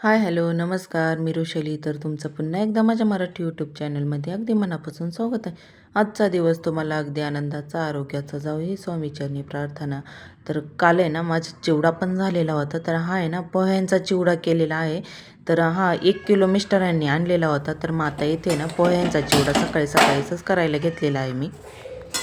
Hi hello नमस्कार. मी रुशली. तर तुमचं पुन्हा एकदा माझ्या मराठी यूट्यूब चॅनलमध्ये अगदी मनापासून स्वागत आहे. आजचा दिवस तुम्हाला अगदी आनंदाचा आरोग्याचा जाऊ ही स्वामीचरणी प्रार्थना. तर काल आहे ना माझा चिवडा पण झालेला होता. तर हा आहे ना पोह्यांचा चिवडा केलेला आहे. तर हा एक किलो मिस्टरांनी आणलेला होता. तर मग आता इथे ना पोह्यांचा चिवडा सकाळी सकाळीच करायला घेतलेला आहे मी.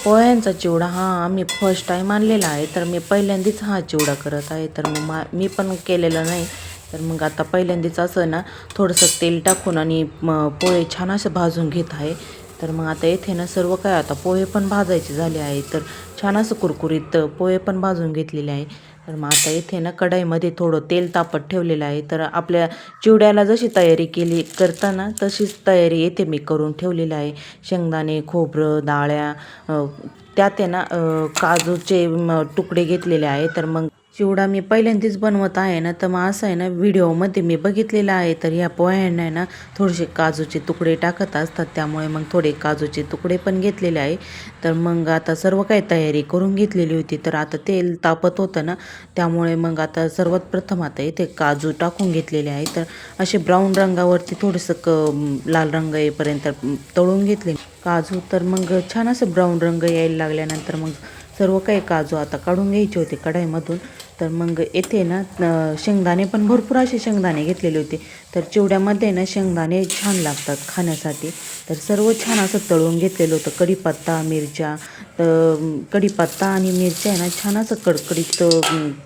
पोह्यांचा चिवडा हा आम्ही फर्स्ट टाईम आणलेला आहे. तर मी पहिल्यांदाच हा चिवडा करत आहे. तर मग मा मी पण केलेला नाही. तर मग आता पहिल्यांदाच असं ना थोडंसं तेल टाकून आणि पोहे छान असं भाजून घेत आहे. तर मग आता येथे ना सर्व काय आता पोहे पण भाजायचे झाले आहे. तर छान असं कुरकुरीत पोहे पण भाजून घेतलेले आहे. तर मग आता येथे ना कढाईमध्ये थोडं तेल तापत ठेवलेलं आहे. तर आपल्या चिवड्याला जशी तयारी केली करताना तशीच तयारी येथे मी करून ठेवलेली आहे. शेंगदाणे खोबरं डाळ्या त्यात आहे ना काजूचे तुकडे घेतलेले आहे. तर मग चिवडा मी पहिल्यांदाच बनवत आहे ना तर मग असं आहे ना व्हिडिओमध्ये मी बघितलेलं आहे तर ह्या पोह्यांना आहे ना थोडेसे काजूचे तुकडे टाकत असतात त्यामुळे मग थोडे काजूचे तुकडे पण घेतलेले आहे. तर मग आता सर्व काही तयारी करून घेतलेली होती तर आता तेल तापत होतं ना त्यामुळे मग आता सर्वात प्रथम आता इथे काजू टाकून घेतलेले आहे. तर असे ब्राऊन रंगावरती थोडंसं क लाल रंग येईपर्यंत तळून घेतले. काजू तर मग छान असं ब्राऊन रंग यायला लागल्यानंतर मग सर्व काही काजू आता काढून घ्यायचे होते कढाईमधून. तर मग येथे ना शेंगदाणे पण भरपूर असे शेंगदाणे घेतलेले होते. तर चिवड्यामध्ये ना शेंगदाणे छान लागतात खाण्यासाठी. तर सर्व छान असं तळून घेतलेलं होतं. कढीपत्ता मिरच्या तर कढीपत्ता आणि मिरच्या आहे ना छान असं कडकडीत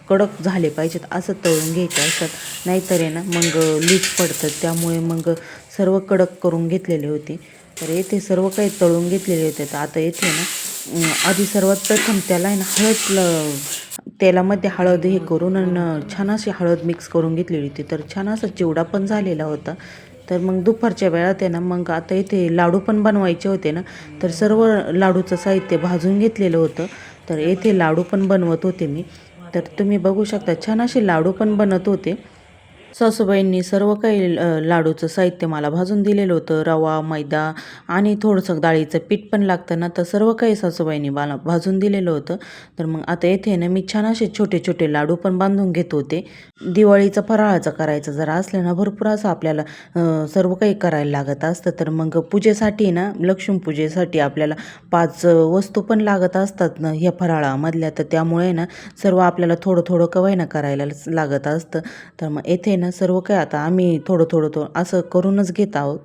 कडक झाले पाहिजेत. असं तळून घ्यायचं असतात नाहीतर आहे ना मग लीक पडतं. त्यामुळे मग सर्व कडक करून घेतलेले होते. तर येथे सर्व काही तळून घेतलेले होते. तर आता येथे ना आधी सर्वात प्रथम त्याला आहे ना हळद तेलामध्ये हळद हे करून आणि छान अशी हळद मिक्स करून घेतलेली होती. तर छान असा चिवडा पण झालेला होता. तर मग दुपारच्या वेळात आहे ना मग आता इथे लाडू पण बनवायचे होते ना तर सर्व लाडूचं साहित्य भाजून घेतलेलं होतं. तर येथे लाडू पण बनवत होते मी. तर तुम्ही बघू शकता छान असे लाडू पण बनत होते. सासूबाईंनी सर्व काही लाडूचं साहित्य मला भाजून दिलेलं होतं. रवा मैदा आणि थोडंसं डाळीचं पीठ पण लागतं. ना तर सर्व काही सासूबाईंनी मला भाजून दिलेलं होतं. तर मग आता येथे ना मी छान असे छोटे छोटे लाडू पण बांधून घेत होते. दिवाळीचा फराळाचं करायचं जरा असलं ना भरपूर असं आपल्याला सर्व काही करायला लागत असतं. तर मग पूजेसाठी ना लक्ष्मीपूजेसाठी आपल्याला पाच वस्तू पण लागत असतात ना ह्या फराळामधल्या. तर त्यामुळे ना सर्व आपल्याला थोडं थोडं कवाय ना करायला लागत असतं. तर मग येथे ना सर्व काय आता आम्ही थोडं थोडं थोडं असं करूनच घेत आहोत.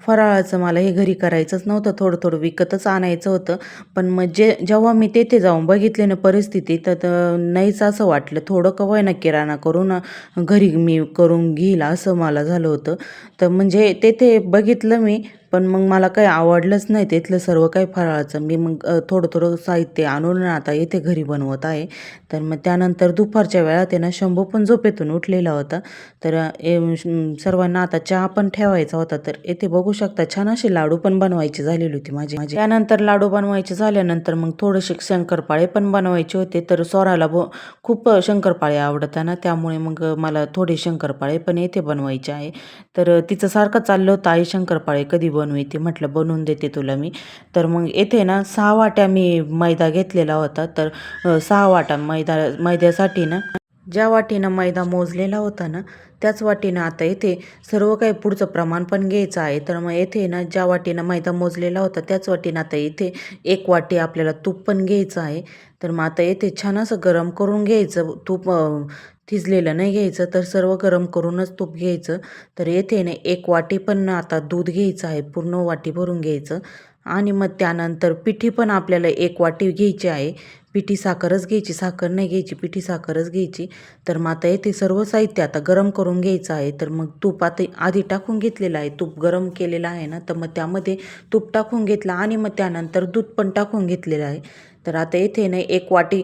फराळाचं मला हे घरी करायचंच नव्हतं थोडं थोडं विकतच आणायचं होतं. पण मग जे जेव्हा मी तेथे जाऊन बघितले ना परिस्थिती तर नाहीच असं वाटलं. थोडं कवय ना किराणा करून घरी मी करून घेईल असं मला झालं होतं. तर म्हणजे तेथे बघितलं मी पण मग मला काही आवडलंच नाही. तिथलं सर्व काही फराळाचं. मी मग थोडं थोडं साहित्य आणून आता येथे घरी बनवत आहे. तर मग त्यानंतर दुपारच्या वेळा आहे ना शंभू पण झोपेतून उठलेला होता. तर सर्वांना आता चहा पण ठेवायचा होता. तर येथे बघू शकता छान असे लाडू पण बनवायचे झालेली होती माझी. माझी त्यानंतर लाडू बनवायचे झाल्यानंतर मग थोडेसे शंकरपाळे पण बनवायचे होते. तर स्वराला ब खूप शंकरपाळे आवडतात ना त्यामुळे मग मला थोडे शंकरपाळे पण येथे बनवायचे आहे. तर तिचं सारखं चाललं होतं. आई शंकरपाळे कधी बनवते म्हटलं बनवून देते तुला मी. तर मग येथे ना सहा वाट्या मी मैदा घेतलेला होता. तर सहा वाटा मैदा मैद्यासाठी ना ज्या वाटीनं मैदा मोजलेला होता ना त्याच वाटीनं आता येथे सर्व काही पुढचं प्रमाण पण घ्यायचं आहे. तर मग येथे ना ज्या वाटीनं मैदा मोजलेला होता त्याच वाटीनं आता इथे एक वाटी आपल्याला तूप पण घ्यायचं आहे. तर मग आता येथे छान असं गरम करून घ्यायचं तूप थिजलेलं नाही घ्यायचं तर सर्व गरम करूनच तूप घ्यायचं. तर येथे ना एक वाटी पण आता दूध घ्यायचं आहे पूर्ण वाटी भरून घ्यायचं. आणि मग त्यानंतर पिठी पण आपल्याला एक वाटी घ्यायची आहे. पिठी साखरच घ्यायची साखर नाही घ्यायची पिठी साखरच घ्यायची. तर मग आता येथे सर्व साहित्य आता गरम करून घ्यायचं आहे. तर मग तूप आता आधी टाकून घेतलेलं आहे तूप गरम केलेलं आहे ना तर मग त्यामध्ये तूप टाकून घेतलं आणि मग त्यानंतर दूध पण टाकून घेतलेलं आहे. तर आता येथे ना एक वाटी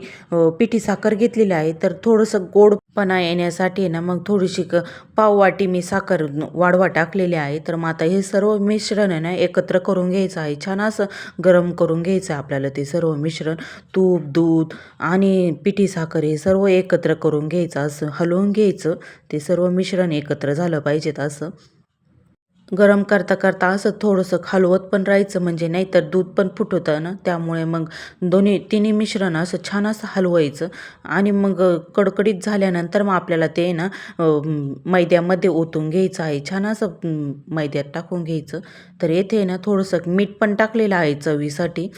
पिठी साखर घेतलेली आहे. तर थोडंसं गोडपणा येण्यासाठी ना मग थोडीशी क पाव वाटी मी साखर वाढवा टाकलेली आहे. तर मग आता हे सर्व मिश्रण आहे ना एकत्र करून घ्यायचं आहे. छान असं गरम करून घ्यायचं आहे आपल्याला ते सर्व मिश्रण. तूप दूध आणि पिठी साखर हे सर्व एकत्र करून घ्यायचं. असं हलवून घ्यायचं. ते सर्व मिश्रण एकत्र झालं पाहिजेत असं. गरम करता करता असं थोडंसं खालवत पण राहायचं म्हणजे नाहीतर दूध पण फुटवतं ना. त्यामुळे मग दोन्ही तिन्ही मिश्रण असं छान असं हलवायचं. आणि मग कडकडीत झाल्यानंतर मग आपल्याला ते ना मैद्यामध्ये ओतून घ्यायचं आहे. छान असं मैद्यात टाकून घ्यायचं. तर येथे ना थोडंसं मीठ पण टाकलेलं आहे चवीसाठी.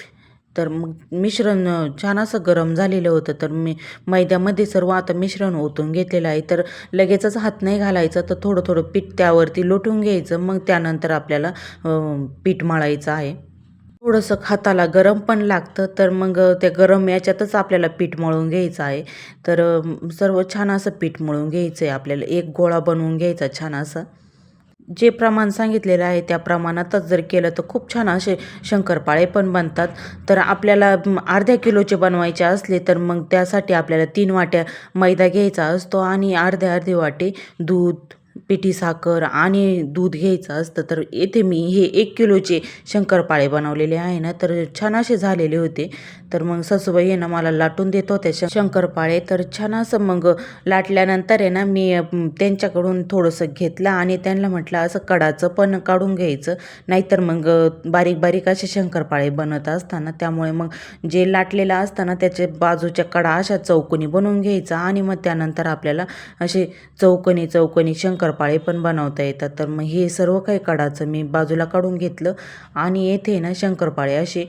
तर मग मिश्रण छान असं गरम झालेलं होतं. तर मी मैद्यामध्ये सर्व आता मिश्रण ओतून घेतलेलं आहे. तर लगेचच हात नाही घालायचा तर थोडं थोडं पीठ त्यावरती लोटून घ्यायचं. मग त्यानंतर आपल्याला पीठ मळायचं आहे. थोडंसं हाताला गरम पण लागतं. तर मग त्या गरम याच्यातच आपल्याला पीठ मळून घ्यायचं आहे. तर सर्व छान असं पीठ मळून घ्यायचं आहे आपल्याला. एक गोळा बनवून घ्यायचा छान असं. जे प्रमाण सांगितलेलं आहे त्या प्रमाणातच जर केलं तर खूप छान असे शंकरपाळे पण बनतात. तर आपल्याला अर्ध्या किलोचे बनवायचे असले तर मग त्यासाठी आपल्याला तीन वाट्या मैदा घ्यायचा असतो आणि अर्ध्या अर्धी वाटी दूध पिठी साखर आणि दूध घ्यायचं असतं तर येथे मी हे एक किलोचे शंकरपाळे बनवलेले आहे ना तर छान असे झालेले होते. तर मग सासूबाई आहे ना मला लाटून देत होत्या श शंकरपाळे. तर छान असं मग लाटल्यानंतर आहे ना मी त्यांच्याकडून थोडंसं घेतलं आणि त्यांना म्हटलं असं कडाचं पण काढून घ्यायचं. नाहीतर मग बारीक बारीक असे शंकरपाळे बनत असताना त्यामुळे मग जे लाटलेलं असताना त्याच्या बाजूच्या कडा अशा चौकोनी बनवून घ्यायचा आणि मग त्यानंतर आपल्याला असे चौकोनी चौकोनी शंकर शंकरपाळे पण बनवता येतात. तर मग हे सर्व काही कडाचं मी बाजूला काढून घेतलं आणि येथे ना शंकरपाळे असे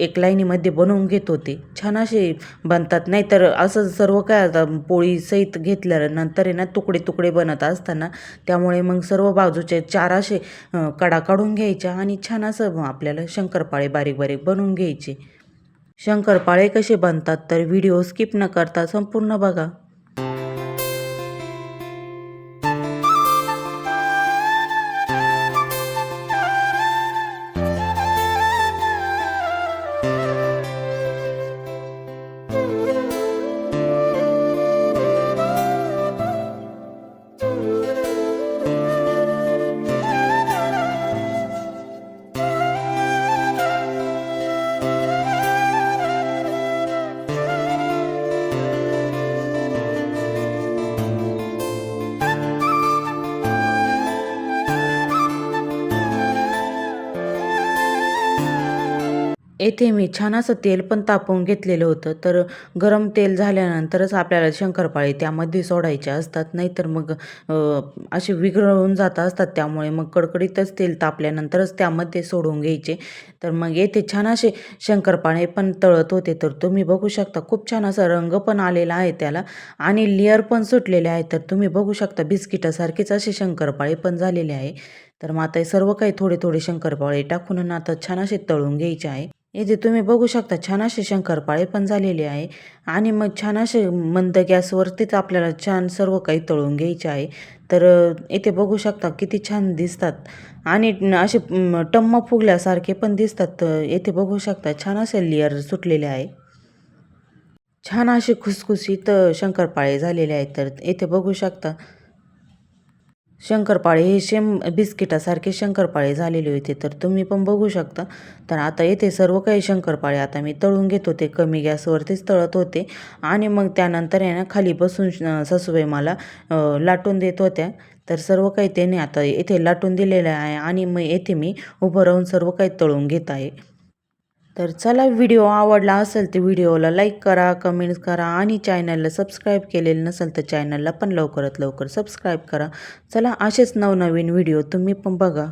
एक लाईनीमध्ये बनवून घेत होते. छान असे बनतात. नाही तर असं सर्व काय आता पोळी सहित घेतल्यानंतर आहे ना तुकडे तुकडे बनत असताना त्यामुळे मग सर्व बाजूचे चार असे कडा काढून घ्यायच्या आणि छान असं आपल्याला शंकरपाळे बारीक बारीक बनवून घ्यायचे. शंकरपाळे कसे बनतात तर व्हिडिओ स्किप न करता संपूर्ण बघा. येथे मी छान असं तेल पण तापवून घेतलेलं होतं. तर गरम तेल झाल्यानंतरच आपल्याला शंकरपाळे त्यामध्ये सोडायचे असतात. नाहीतर मग असे विघळून जात असतात. त्यामुळे मग कडकडीतच तेल तापल्यानंतरच त्यामध्ये सोडून घ्यायचे. तर मग येथे छान असे शंकरपाळे पण तळत होते. तर तुम्ही बघू शकता खूप छान असा रंग पण आलेला आहे त्याला. आणि लेअर पण सुटलेले आहे. तर तुम्ही बघू शकता बिस्किटासारखेच असे शंकरपाळे पण झालेले आहे. तर मग आता हे सर्व काही थोडे थोडे शंकरपाळे टाकून आता छान असे तळून घ्यायचे आहे. येथे तुम्ही बघू शकता छान असे शंकरपाळे पण झालेले आहे. आणि मग छान असे मंद गॅसवरतीच आपल्याला छान सर्व काही तळून घ्यायचे आहे. तर येथे बघू शकता किती छान दिसतात. आणि असे टम्म फुगल्यासारखे पण दिसतात. तर येथे बघू शकता छान असे लेअर सुटलेले आहे. छान असे खुसखुशीत शंकरपाळे झालेले आहेत. तर येथे बघू शकता शंकरपाळे हे शेम बिस्किटासारखे शंकरपाळे झालेले होते. तर तुम्ही पण बघू शकता. तर आता येथे सर्व काही शंकरपाळे आता मी तळून घेत होते. कमी गॅसवरतीच तळत होते. आणि मग त्यानंतर आहे ना खाली बसून अं, सासूबाई मला लाटून देत होत्या. तर सर्व काही त्याने आता येथे लाटून दिलेलं आहे. आणि मग येथे मी उभं राहून सर्व काही तळून घेत आहे. तर चला व्हिडिओ आवडला असेल तर व्हिडिओला लाईक करा कमेंट्स करा आणि चॅनलला सबस्क्राईब केलेलं नसेल तर चॅनलला पण लवकरात लवकर सबस्क्राईब करा. चला असेच नवनवीन व्हिडिओ तुम्ही पण बघा.